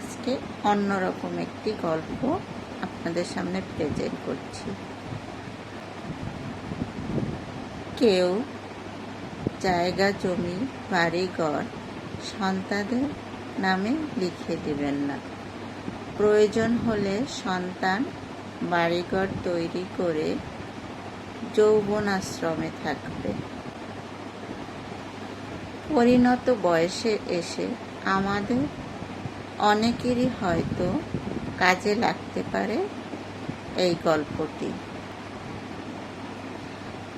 আজকে অন্যরকম একটি গল্প আপনাদের সামনে প্রেজেন্ট করছি। কেউ জায়গা, জমি বাড়িঘর সন্তানদের নামে লিখে দিবেন না। প্রয়োজন হলে সন্তান বাড়িঘর তৈরি করে যৌবন আশ্রমে থাকবে। পরিণত বয়সে এসে আমাদের অনেকেরই হয়তো কাজে লাগতে পারে এই গল্পটি।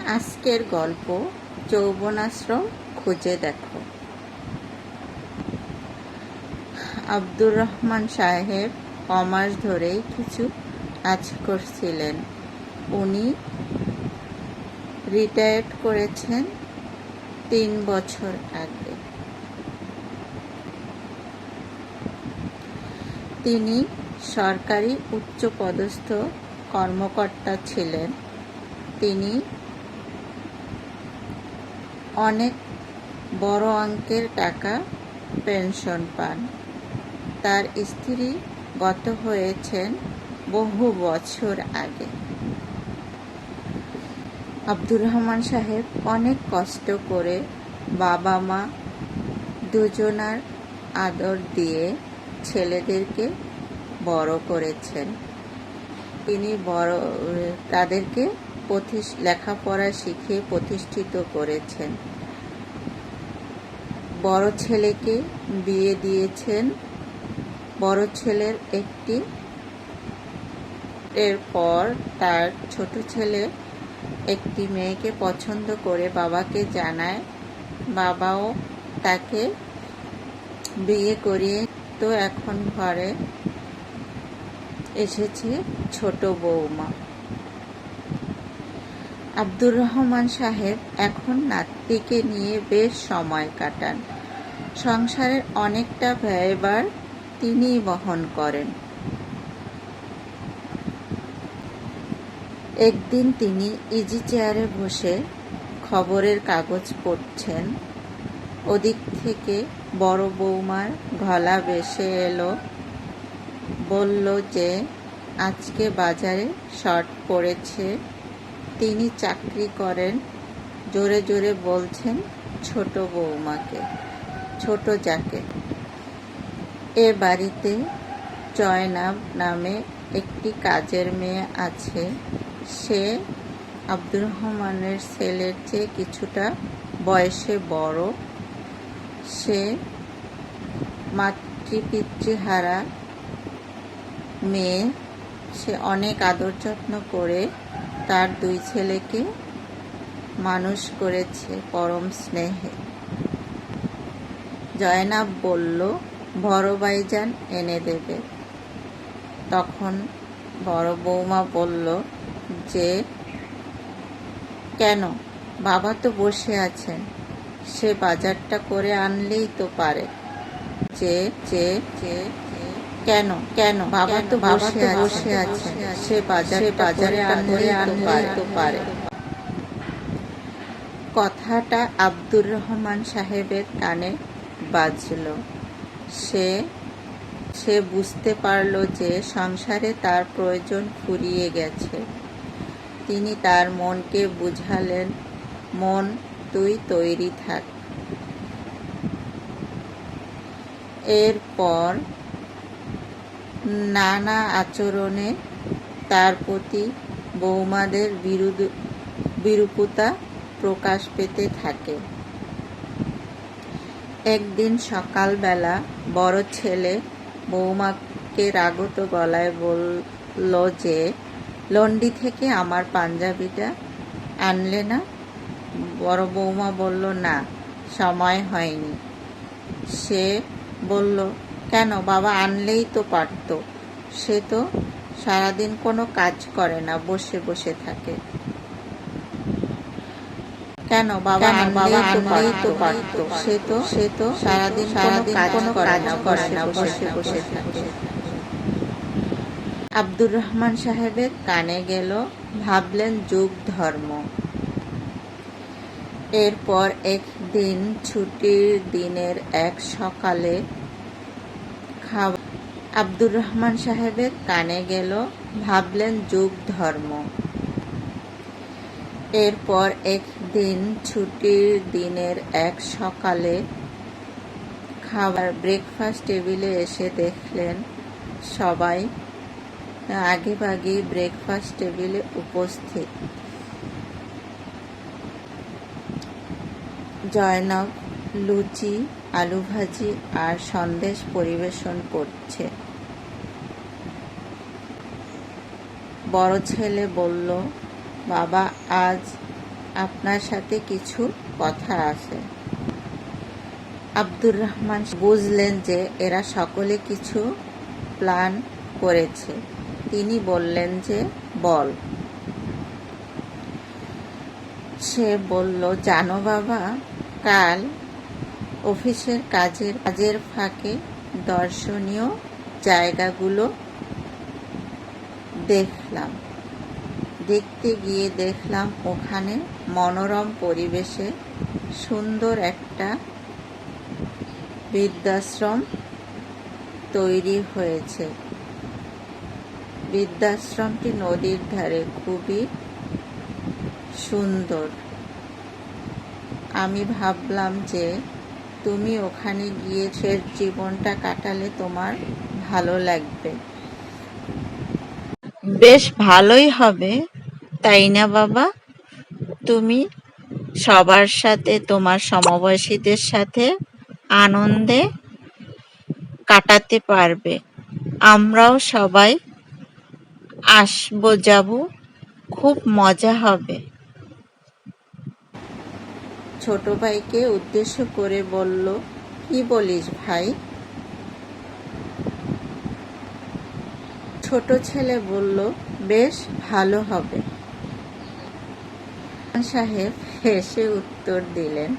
আজকের গল্প যৌবনাশ্রম খুঁজে দেখো। আব্দুর রহমান সাহেব কমাস ধরেই কিছু কাজ করছিলেন। উনি রিটায়ার্ড করেছেন তিন বছর আগে। তিনি সরকারি উচ্চপদস্থ কর্মকর্তা ছিলেন। তিনি অনেক বড় অঙ্কের টাকা পেনশন পান। তার স্ত্রী গত হয়েছেন বহু বছর আগে। আব্দুর রহমান সাহেব অনেক কষ্ট করে বাবা মা দুজনার আদর দিয়ে ছেলেদেরকে বড় করেছেন। তিনি বড়, তাদেরকে লেখাপড়া শিখে প্রতিষ্ঠিত করেছেন। বড় ছেলেকে বিয়ে দিয়েছেন। বড় ছেলের একটি এরপর তার ছোট ছেলে একটি মেয়েকে পছন্দ করে বাবাকে জানায়। বাবাও তাকে বিয়ে করিয়ে তো এখন ঘরে এসেছে ছোট বৌমা। আব্দুর রহমান সাহেব এখন নাতিকে নিয়ে বেশ সময় কাটান। সংসারের অনেকটা ব্যয়বার তিনিই বহন করেন। একদিন তিনি ইজি চেয়ারে বসে খবরের কাগজ পড়ছেন। ওদিক থেকে বড় বৌমার গলা বেসে এলো। বলল যে, আজকে বাজারে শর্ট পড়েছে। তিনি চাকরি করেন। জোরে জোরে বলছেন, ছোট বৌমাকে, ছোট যাকে। এ বাড়িতে জয়নাব নামে একটি কাজের মেয়ে আছে। সে আব্দুর রহমানের ছেলের চেয়ে কিছুটা বয়সে বড়। সে মাতৃপিতৃহারা মেয়ে, সে অনেক আদর যত্ন করে তার দুই ছেলেকে মানুষ করেছে পরম স্নেহে। জয়নাব বলল, বড় ভাইজান এনে দেবে। তখন বড় বৌমা বলল, যে, কেন? বাবা তো বসে আছেন। সে বাজারটা করে আনলেই তো পারে। যে যে যে যে, কেন কেন? বাবা তো বসে বসে আছে। সে বাজারে বাজারে আনলে আনলেই তো পারে। কথাটা আব্দুর রহমান সাহেবের কানে বাজল। সে সে বুঝতে পারল যে সংসারে তার প্রয়োজন ফুরিয়ে গেছে। তিনি তার মনকে বুঝালেন মন তুই তৈরি থাক। এরপর নানা আচরণে তার প্রতি বৌমাদের বিরুদ বিরূপতা প্রকাশ পেতে থাকে। একদিন সকালবেলা বড় ছেলে বৌমাকে রাগত গলায় বলল যে, লন্ডি থেকে আমার পাঞ্জাবিটা আনলে না? বড় বৌমা বলল না সময় হয়নি। সে বলল কেন? বাবা আনলেই তো পারতো। সে তো সারাদিন কোনো কাজ করে না বসে বসে থাকে। কেন? বাবা বাবা আনলেই তো পারতো। সে তো সে তো সারাদিন সারাদিন কোনো কাজ করে না বসে বসে থাকে। আব্দুর রহমান সাহেবের কানে গেল ভাবলেন যুগ ধর্ম এরপর একদিন ছুটির দিনের এক সকালে আব্দুর রহমান সাহেবের কানে গেল, ভাবলেন যুগ ধর্ম। এরপর একদিন ছুটির দিনের এক সকালে খাবার ব্রেকফাস্ট টেবিলে এসে দেখলেন সবাই আগেভাগেই ব্রেকফাস্ট টেবিলে উপস্থিত। জয়নব লুচি আলু ভাজি আর সন্দেশ পরিবেশন করছে। বড় ছেলে বলল, বাবা, আজ আপনার সাথে কিছু কথা আছে। আব্দুর রহমান বুঝলেন যে এরা সকলে কিছু প্ল্যান করেছে। তিনি বললেন যে, বল। সে বলল, জানো বাবা কাল অফিসের কাজের কাজের ফাঁকে দর্শনীয় জায়গাগুলো দেখলাম। দেখতে গিয়ে দেখলাম ওখানে মনোরম পরিবেশে সুন্দর একটা বৃদ্ধাশ্রম তৈরি হয়েছে। বৃদ্ধাশ্রমটি নদীর ধারে খুবই সুন্দর। আমি ভাবলাম যে তুমি ওখানে গিয়ে শেষ জীবনটা কাটালে তোমার ভালো লাগবে। বেশ ভালোই হবে, তাই না বাবা? তুমি সবার সাথে, তোমার সমবয়সীদের সাথে আনন্দে কাটাতে পারবে। আমরাও সবাই আসব যাব, খুব মজা হবে। ছোট ভাইকে উদ্দেশ্য করে বলল, কি বলিস ভাই? ছোট ছেলে বলল, বেশ, ভালো হবে। সাহেব হেসে উত্তর দিলেন,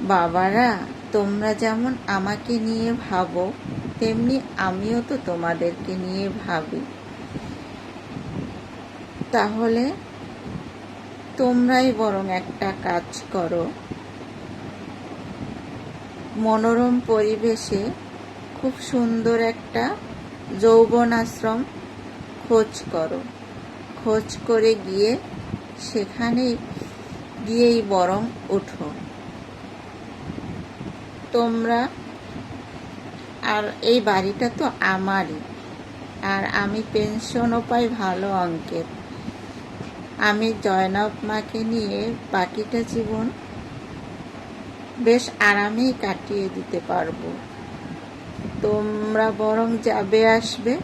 বাবারা, তোমরা যেমন আমাকে নিয়ে ভাবো, তেমনি আমিও তো তোমাদেরকে নিয়ে ভাবি। তাহলে তোমরাই বরং একটা কাজ করো। মনোরম পরিবেশে খুব সুন্দর একটা যৌবন আশ্রম খোঁজ করো। খোঁজ করে গিয়ে সেখানে গিয়েই বরং ওঠো। তোমরা, আর এই বাড়িটা তো আমারই। আর আমি পেনশনও পাই ভালো অঙ্কের। আমি জয়নব মাকে নিয়ে বাকিটা জীবন বেশ আরামেই কাটিয়ে দিতে পারব। তোমরা বরং যাবে আসবে।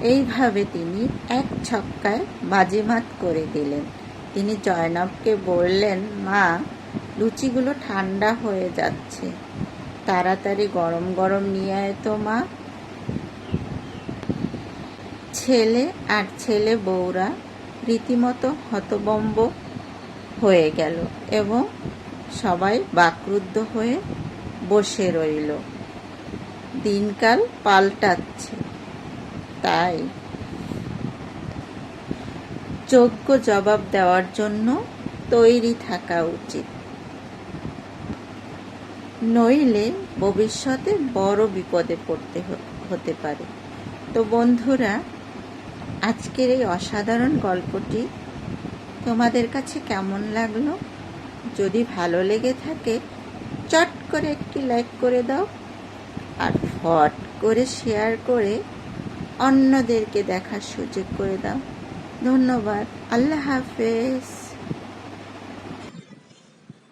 এইভাবে তিনি এক ছক্কায় বাজিমাত করে দিলেন। তিনি জয়নবকে বললেন, মা, লুচিগুলো ঠান্ডা হয়ে যাচ্ছে। তাড়াতাড়ি গরম গরম নিয়ে আয় তো মা। ছেলে আর ছেলে বউরা রীতিমতো হতবম্ব হয়ে গেল এবং সবাই বাকরুদ্ধ হয়ে বসে রইল। দিনকাল পাল্টাচ্ছে, তাই। যোগ্য জবাব দেওয়ার জন্য তৈরি থাকা উচিত। নইলে ভবিষ্যতে বড় বিপদে পড়তে হতে পারে। তো বন্ধুরা আজকের এই অসাধারণ গল্পটি তোমাদের কাছে কেমন লাগল? যদি ভালো লেগে থাকে, চট করে একটি লাইক করে দাও আর ফট করে শেয়ার করে অন্যদেরকে দেখার সুযোগ করে দাও। ধন্যবাদ। আল্লাহ হাফেজ।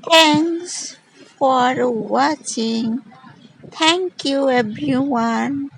Thanks for watching thank you everyone